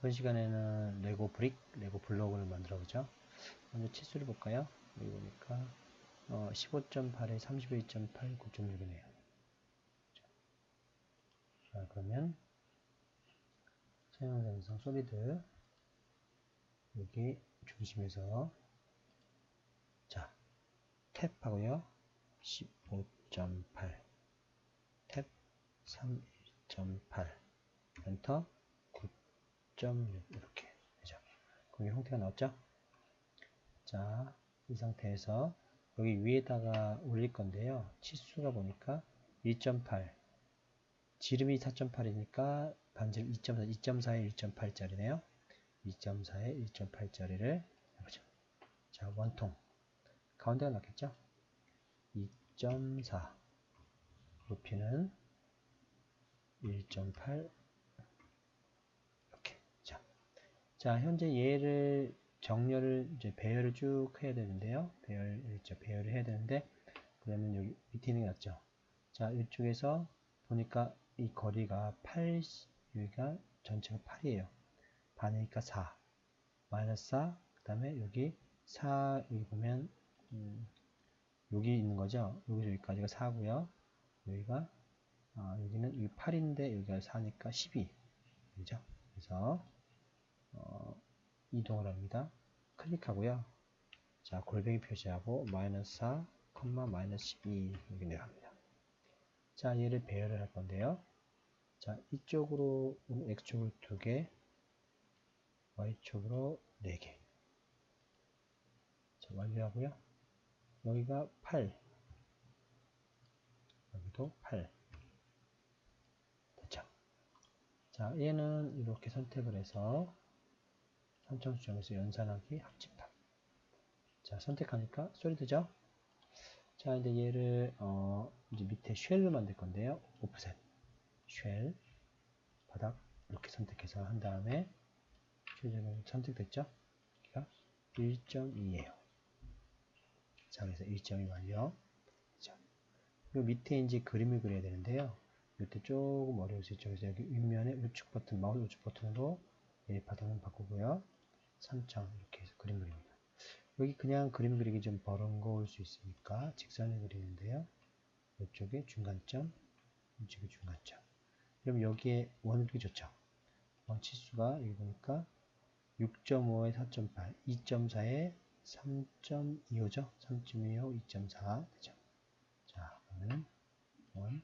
이번 시간에는 레고 브릭, 레고 블록을 만들어 보죠. 먼저 치수를 볼까요? 여기 보니까 어, 15.8에 31.8, 9.6이네요. 자, 그러면 서양 생성 소리드 여기 중심에서 자, 탭 하고요. 15.8 탭 31.8 엔터 9.6 이렇게 되죠. 그게 형태가 나왔죠? 자, 이 상태에서 여기 위에다가 올릴 건데요. 치수가 보니까 1.8 지름이 4.8이니까 반지름 2.4, 2.4에 1.8짜리네요. 2.4에 1.8짜리를 해보죠. 자, 원통 가운데가 낫겠죠? 2.4 높이는 1.8 이렇게 자, 자 현재 얘를 정렬을 이제 배열을 쭉 해야 되는데요. 배열 있죠. 배열을 해야 되는데 그러면 여기 밑에 있는 게 낫죠. 자 이쪽에서 보니까 이 거리가 8 여기가 전체가 8이에요. 반이니까 4 마이너스 4 그 다음에 여기 4 여기 보면 음, 여기 있는 거죠? 여기서 여기까지가 4고요. 여기가 아, 여기는 이 8인데 여기가 4니까 12 그죠? 그래서 어, 이동을 합니다. 클릭하고요. 자 골뱅이 표시하고 마이너스 4, 컴마 마이너스 12 여기 내려갑니다. 자 얘를 배열을 할 건데요. 자 이쪽으로 X축으로 2개 Y축으로 4개 자 완료하고요. 여기가 8 여기도 8 자, 얘는 이렇게 선택을 해서 삼청수정에서 연산하기 합집합. 자, 선택하니까 소리 드죠? 자, 이제 얘를, 어, 이제 밑에 쉘로 만들 건데요. 오프셋. 쉘. 바닥. 이렇게 선택해서 한 다음에 쉘을 선택됐죠? 여기가 1.2에요. 자, 그래서 1.2 완료. 자, 요 밑에 이제 그림을 그려야 되는데요. 이때 조금 어려울 수 있죠. 그래서 여기 윗면에 우측 버튼, 마우스 우측 버튼으로 예, 바닥은 바꾸고요. 3점 이렇게 해서 그림 그립니다. 여기 그냥 그림 그리기 좀 버거울 수 있으니까 직선을 그리는데요. 이쪽에 중간점, 이쪽에 중간점. 그럼 여기에 그리기 좋죠. 원 치수가 여기 보니까 6.5에 4.8, 2.4에 3.25죠. 3.25, 2.4 되죠. 자, 그러면 원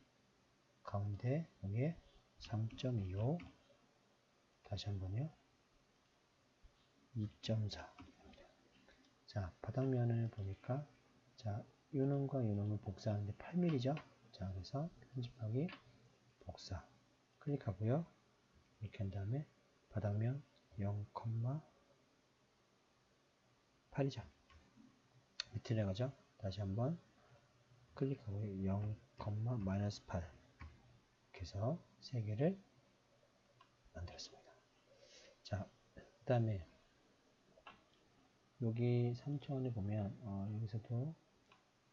가운데 여기에 3.25 다시 한번요 2.4 자 바닥면을 보니까 자 요놈과 요놈을 복사하는데 8mm죠? 자 그래서 편집하기 복사. 클릭하고요. 이렇게 한 다음에 바닥면 0,8이죠? 밑으로 가죠? 다시 한번 클릭하고 0, 마이너스 8 이렇게 해서 세 개를 만들었습니다. 자, 그 다음에 여기 3차원에 보면 어, 여기서도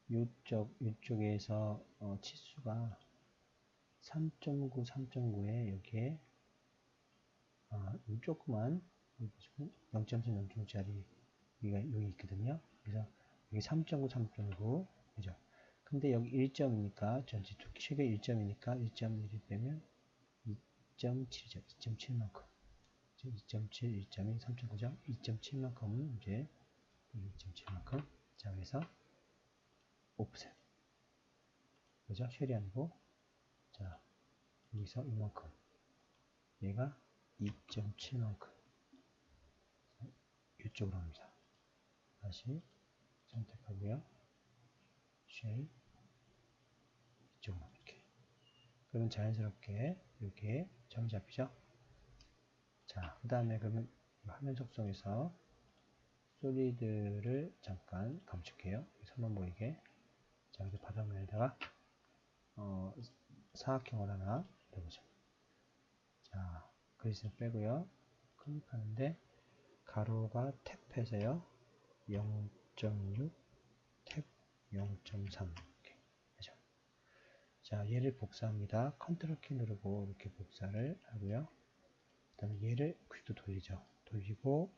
이쪽 이쪽에서 어, 치수가 3.9, 3.9에 여기에 아, 이 조그만 0.3, 0.9짜리 여기가 여기 있거든요. 그래서 여기 3.9, 3.9 그죠? 근데 여기 1점이니까 전체 두께가 1점이니까 1.1이 빼면 2.7이죠. 2.7만큼. 2.7, 1.2, 3.9죠. 2.7만큼은 이제 2.7만큼. 자, 그래서 오프셋. 그죠? 쉘이 아니고 자, 여기서 이만큼. 얘가 2.7만큼. 이쪽으로 합니다. 다시 선택하고요. 쉘 이쪽으로 이렇게 그러면 자연스럽게 이렇게 점이 잡히죠 자 그 다음에 그러면 화면 속성에서 소리드를 잠깐 감출게요. 선만 보이게. 자 이제 바닥면에다가 어, 사각형을 하나 해보죠. 자 그리스를 빼고요. 클릭하는데 가로가 탭해서요. 0.6 탭 0.3 자, 얘를 복사합니다. 컨트롤 키 누르고 이렇게 복사를 하고요. 그 다음에 얘를 90도 돌리죠. 돌리고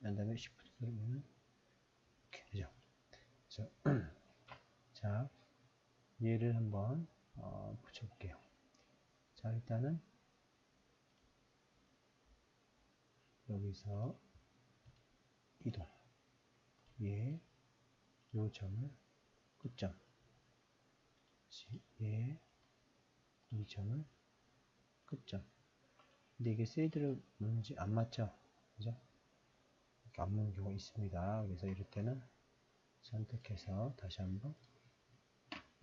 난 다음에 Shift 누르면 이렇게 되죠. 그래서 자 얘를 한번 어, 붙여볼게요. 자 일단은 여기서 이동 얘 요점을 끝점 얘 이 점을 끝점 근데 이게 세이드를 놓는지 안 맞죠? 그죠? 안 맞는 경우가 있습니다. 그래서 이럴 때는 선택해서 다시 한번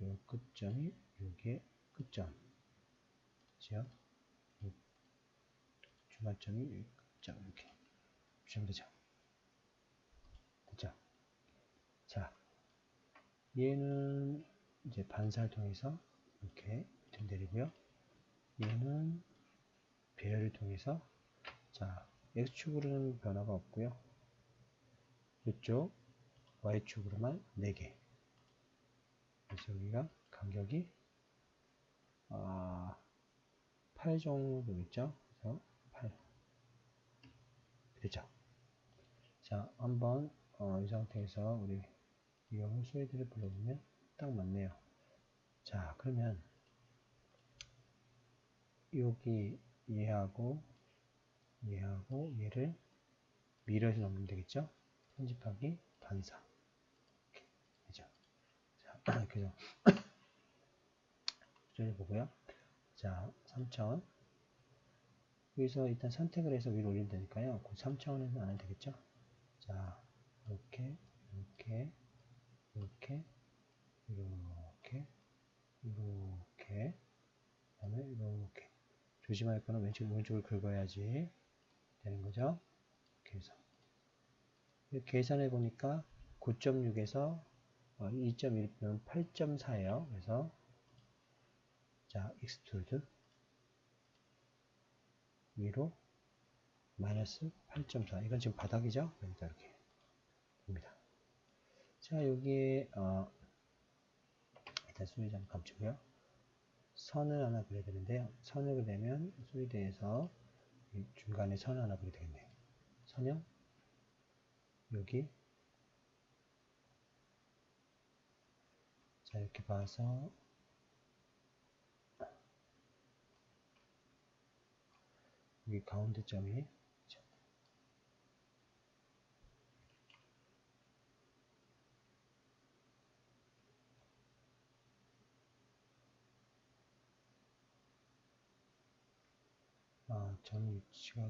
요 끝점이 여기에 끝점. 그죠? 중간점이 끝점. 이렇게 주시면 되죠. 됐죠? 자 얘는 이제 반사를 통해서 이렇게 밑으로 내리고요. 얘는 배열을 통해서 자 X축으로는 변화가 없고요. 이쪽 Y축으로만 4개 그래서 여기가 간격이 아, 8 정도 있죠. 그래서 8 되죠. 자 한번 어, 이 상태에서 우리 이용을 소리들을 불러보면 딱 맞네요. 자 그러면 여기 얘하고 얘하고 얘를 미러에서 넣으면 되겠죠? 편집하기 반사 되죠. 자 그래서 저기 보고요. 자 3차원 여기서 일단 선택을 해서 위로 올리면 되니까요. 그 3차원에서 안 해도 되겠죠? 자 이렇게 이렇게 이렇게 이렇게 이렇게 그 다음에 이렇게 조심할 거는 왼쪽 오른쪽을 긁어야지 되는 거죠. 해서 계산해 보니까 9.6에서 2.1은 8.4예요. 그래서 자 익스트루드 위로 마이너스 8.4 이건 지금 바닥이죠? 그러니까 이렇게 봅니다. 자 여기에 어, 일단 소리장 감추고요. 선을 하나 그려야 되는데요. 선을 그리면 소리대에서 중간에 선을 하나 그려야 되겠네요. 선형 여기 자 이렇게 봐서 여기 가운데 점이 아, 전 위치가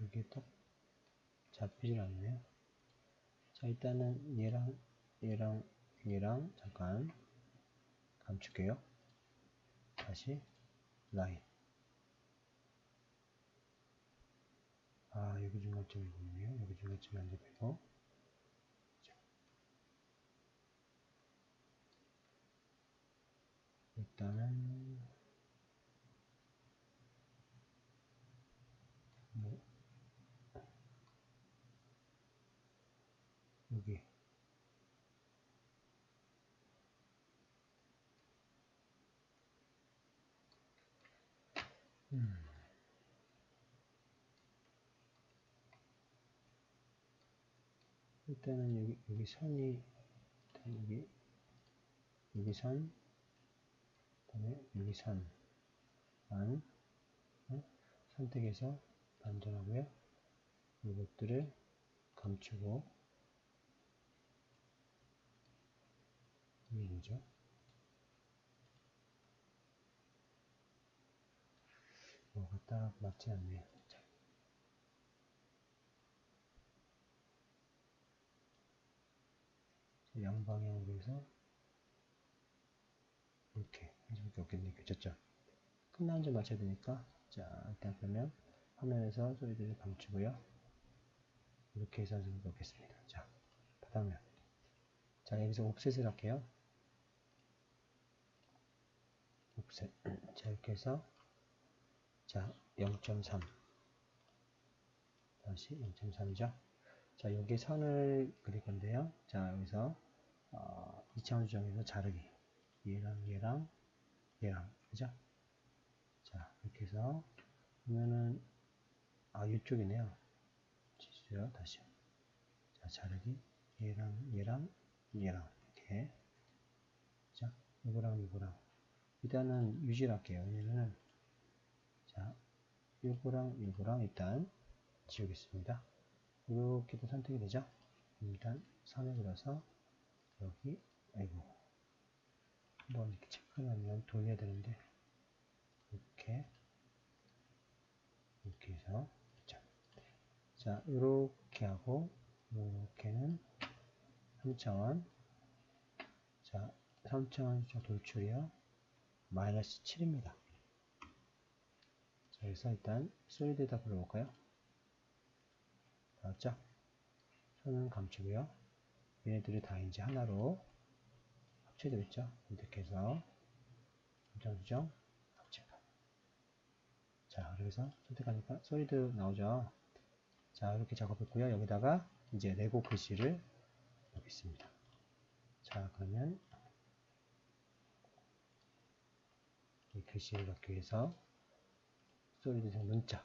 여기에 딱 잡히질 않네요. 자, 일단은 얘랑, 얘랑, 얘랑 잠깐 감출게요. 다시 라인. 아, 여기 중간점이 보이네요. 여기 중간점이 안 잡히고. 일단은 뭐 여기 음. 일단은 여기 여기 선이 여기 여기 선 그다음에 여기 선만 어? 선택해서 반전하고요. 이것들을 감추고 이게 뭐죠? 뭐가 딱 맞지 않네요. 자. 양방향으로 해서 이렇게 해주밖에 없겠네요. 그쳤죠? 끝나는 점 맞춰야 되니까 자 일단 그러면 화면에서 소리들을 감추고요. 이렇게 해서 좀 넣겠습니다. 자, 바닥면. 자, 여기서 옵셋을 할게요. 옵셋. 자, 이렇게 해서 자, 0.3 다시 0.3이죠. 자, 여기 선을 그릴 건데요. 자, 여기서 어, 2차원 수정에서 자르기. 얘랑 얘랑 얘랑 그죠? 자, 이렇게 해서 보면은 아, 이쪽이네요. 지수요, 다시요. 자, 자르기. 얘랑, 얘랑, 얘랑. 이렇게. 자, 이거랑 이거랑. 일단은 유지를 할게요. 왜냐면은, 자, 요거랑 요거랑 일단 지우겠습니다. 이렇게도 선택이 되죠? 일단 선을 그려서 여기, 아이고. 한번 이렇게 체크하면 돌려야 되는데, 이렇게, 이렇게 해서, 자, 자, 이렇게 하고, 이렇게는 3차원, 자, 3차원 돌출이요, 마이너스 7입니다. 자, 그래서 일단 솔리드에다 불러볼까요? 나왔죠? 손은 감추고요. 얘네들이 다 이제 하나로 합체되어 있죠? 이렇게 해서 감정 수정 합체가 자, 그래서 선택하니까 솔리드 나오죠? 자, 이렇게 작업했고요. 여기다가 이제 레고 글씨를 넣겠습니다. 자, 그러면 이 글씨를 넣기 위해서 솔리드색 문자.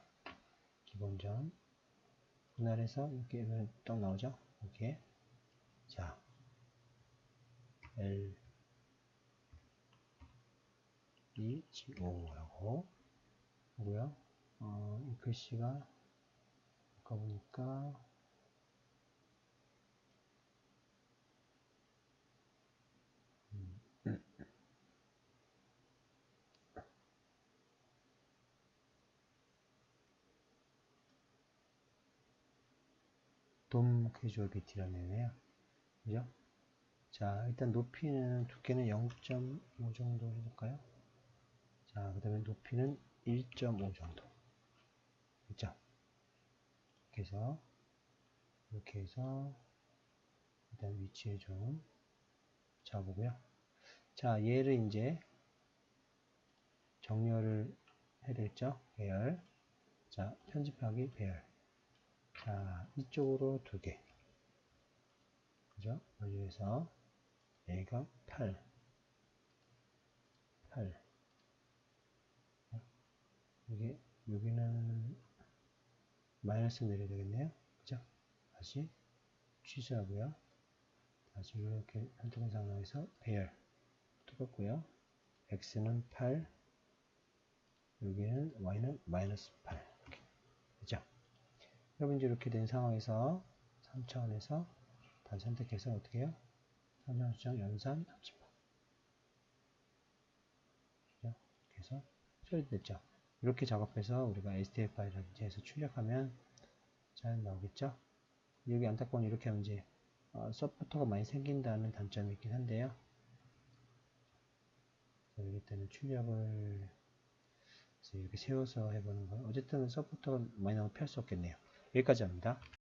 기본전. 분할해서 이렇게 딱 나오죠? 이렇게. 자. L. E G O라고. 하고요 어, 이 글씨가 아까 보니까 돔 캐주얼 비티라는 애네요. 그죠? 자, 일단 높이는 두께는 0.5 정도 해볼까요? 자, 그 다음에 높이는 1.5 정도. 그죠? 이렇게 해서, 이렇게 해서, 일단 위치에 좀 잡아보고요. 자, 얘를 이제 정렬을 해야 되겠죠? 배열. 자, 편집하기 배열. 자, 이쪽으로 두 개. 그죠? 여기에서 얘가 8. 8. 이게, 여기는 마이너스 내려야 되겠네요. 그죠? 다시 취소하고요. 다시 이렇게 선택한 상황에서 배열. 똑같고요. x는 8. 여기는 y는 마이너스 8. 그죠? 이제 이렇게 된 상황에서 3차원에서 다시 선택해서 어떻게 해요? 3차원 수정 연산 합집합 이렇게 해서 처리 됐죠. 이렇게 작업해서 우리가 STL 파일이라든지 해서 출력하면 잘 나오겠죠. 여기 안타까운 이렇게 하면 이제 어, 서포터가 많이 생긴다는 단점이 있긴 한데요. 여기 때는 출력을 이렇게 세워서 해보는 거 어쨌든 서포터가 많이 나오면 피할 수 없겠네요. 여기까지 합니다.